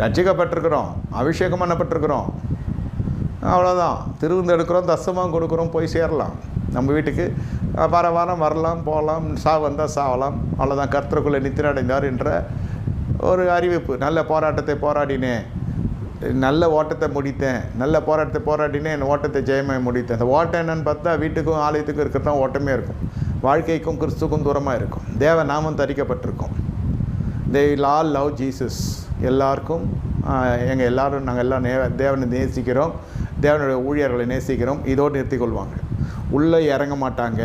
ரட்சிக்கப்பட்டிருக்கிறோம் அபிஷேகம் பண்ணப்பட்டிருக்கிறோம். அவ்வளோதான் திருவிந்து எடுக்கிறோம் தசமம் கொடுக்குறோம் போய் சேரலாம். நம்ம வீட்டுக்கு வார வாரம் வரலாம் போகலாம் சா வந்தால் சாவலாம். அவ்வளோதான் கர்த்தருக்குள்ளே நித்திர அடைந்தார் என்ற ஒரு அறிவிப்பு. நல்ல போராட்டத்தை போராடினேன் நல்ல ஓட்டத்தை முடித்தேன். நல்ல போராட்டத்தை போராடினேன் என் ஓட்டத்தை ஜெயமாய் முடித்தேன். அந்த ஓட்டம் என்னென்னு பார்த்தா வீட்டுக்கும் ஆலயத்துக்கும் இருக்கிறதான் ஓட்டமே இருக்கும். வாழ்க்கைக்கும் கிறிஸ்துக்கும் தூரமாக இருக்கும். தேவ நாமம் தரிக்கப்பட்டிருக்கும். தே ஆல் லவ் ஜீசஸ் எல்லாருக்கும் எங்கள் எல்லாரும் நாங்கள் எல்லாம் நே தேவனை நேசிக்கிறோம். தேவனுடைய ஊழியர்களை நேசிக்கிறோம். இதோடு நிறுத்திக் கொள்வாங்க. உள்ளே இறங்க மாட்டாங்க.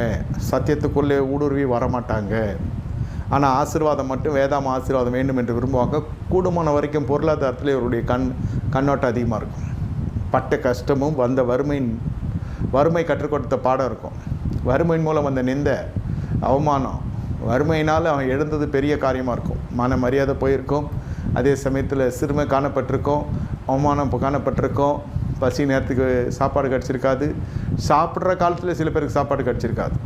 சத்தியத்துக்குள்ளே ஊடுருவி வர மாட்டாங்க ஆனால் ஆசீர்வாதம் மட்டும் வேதாம ஆசீர்வாதம் வேண்டும் என்று விரும்புவாங்க. கூடுமான வரைக்கும் பொருளாதாரத்தில் இவருடைய கண் கண்ணோட்டம் அதிகமாக இருக்கும். பட்ட கஷ்டமும் வந்த வறுமையின் வறுமை கற்றுக் கொடுத்த பாடம் இருக்கும். வறுமையின் மூலம் வந்த நிந்த அவமானம் வறுமையினால் அவன் எழுந்தது பெரிய காரியமாக இருக்கும். மன மரியாதை போயிருக்கும். அதே சமயத்தில் சிறுமை காணப்பட்டிருக்கும் அவமானம் காணப்பட்டிருக்கோம். காணப்பட்டிருக்கும் பசி நேரத்துக்கு சாப்பாடு கிடச்சிருக்காது. சாப்பிட்ற காலத்தில் சில பேருக்கு சாப்பாடு கிடச்சிருக்காது.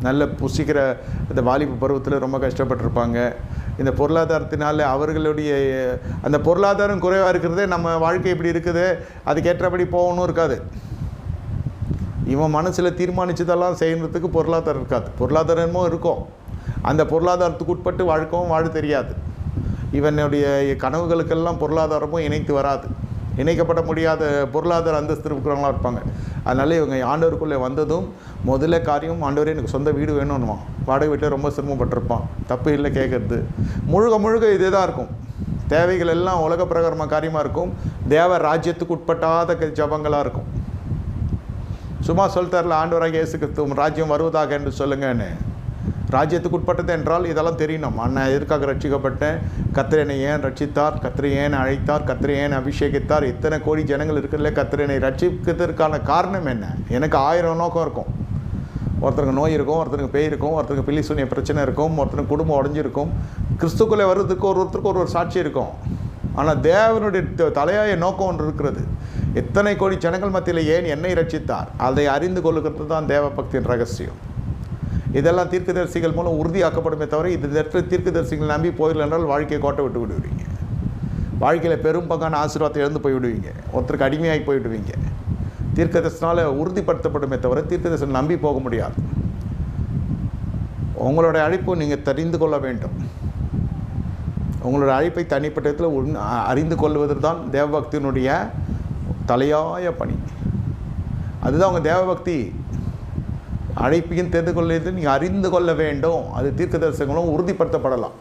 நல்ல புசிக்கிற இந்த வாலிப பருவத்தில் ரொம்ப கஷ்டப்பட்டிருப்பாங்க. இந்த பொருளாதாரத்தினால அவர்களுடைய அந்த பொருளாதாரம் குறைவாக இருக்கிறதே நம்ம வாழ்க்கை இப்படி இருக்குது. அதுக்கேற்றபடி போகணும் இருக்காது. இவன் மனசில் தீர்மானித்ததெல்லாம் செய்யறதுக்கு பொருளாதாரம் இருக்காது. பொருளாதாரமும் இருக்கும். அந்த பொருளாதாரத்துக்கு உட்பட்டு வாழ்க்கவும் வாழ தெரியாது. இவனுடைய கனவுகளுக்கெல்லாம் பொருளாதாரமும் இணைத்து வராது. இணைக்கப்பட முடியாத பொருளாதார அந்தஸ்து இருக்கிறவங்களாம் இருப்பாங்க. அதனால இவங்க ஆண்டவருக்குள்ளே வந்ததும் முதல்ல காரியம் ஆண்டவரே எனக்கு சொந்த வீடு வேணும்னுவான். வாடகை வீட்டில் ரொம்ப சிரமப்பட்டிருப்பான். தப்பு இல்லை கேட்குறது முழுக முழுக இதே தான் இருக்கும். தேவைகள் எல்லாம் உலக பிரகாரமாக காரியமாக இருக்கும். தேவ ராஜ்யத்துக்கு உட்பட்டாத க- ஜபங்களாக இருக்கும். சும்மா சொல்லித்தரல ஆண்டவராக இயேசு கிறிஸ்துவம் ராஜ்யம் வருவதாக என்று சொல்லுங்கன்னு. ராஜ்யத்துக்கு உட்பட்டது என்றால் இதெல்லாம் தெரியணும் அண்ணன் எதற்காக ரட்சிக்கப்பட்டேன்? கத்திரனை ஏன் ரட்சித்தார்? கத்திரை ஏன் அழைத்தார்? கத்திரை ஏன் அபிஷேகித்தார்? இத்தனை கோடி ஜனங்கள் இருக்கிறதுல கத்திரனை ரட்சிக்கிறதுக்கான காரணம் என்ன? எனக்கு ஆயிரம் நோக்கம் இருக்கும். ஒருத்தருக்கு நோய் இருக்கும் ஒருத்தருக்கு பேய் இருக்கும் ஒருத்தருக்கு பில்லி சூனிய பிரச்சனை இருக்கும் ஒருத்தருக்கு குடும்பம் உடஞ்சிருக்கும். கிறிஸ்துக்குள்ளே வர்றதுக்கு ஒரு ஒருத்தருக்கு ஒரு ஒரு சாட்சி இருக்கும். ஆனால் தேவனுடைய த- தலையாய நோக்கம் ஒன்று இருக்கிறது. எத்தனை கோடி ஜனங்கள் மத்தியில் ஏன் என்னை ரட்சித்தார்? அதை அறிந்து கொள்ளுகிறது தான் தேவ பக்தியின் ரகசியம். இதெல்லாம் தீர்க்கதரிசிகள் மூலம் உறுதியாக்கப்படுமே தவிர இது இடத்துல தீர்க்கதரிசிகள் நம்பி போயிடல என்றால் வாழ்க்கையை கோட்டை விட்டு விடுவீங்க. வாழ்க்கையில் பெரும் பங்கான ஆசீர்வாதத்தை இழந்து போய் விடுவீங்க ஒருத்தருக்கு அடிமையாகி போய்விடுவீங்க. தீர்க்கதரிசனால் உறுதிப்படுத்தப்படுமே தவிர தீர்க்கதரிசனம் நம்பி போக முடியாது. உங்களோட அழைப்பு நீங்கள் தெரிந்து கொள்ள வேண்டும். உங்களோட அழைப்பை தனிப்பட்ட இடத்துல உண் அறிந்து கொள்வது தான் தேவபக்தியினுடைய தலையாய பணி. அதுதான் உங்கள் தேவபக்தி. அழைப்பையும் தெரிந்து கொள்ள நீங்கள் அறிந்து கொள்ள வேண்டும். அது தீர்க்க தரிசனங்களும் உறுதிப்படுத்தப்படலாம்.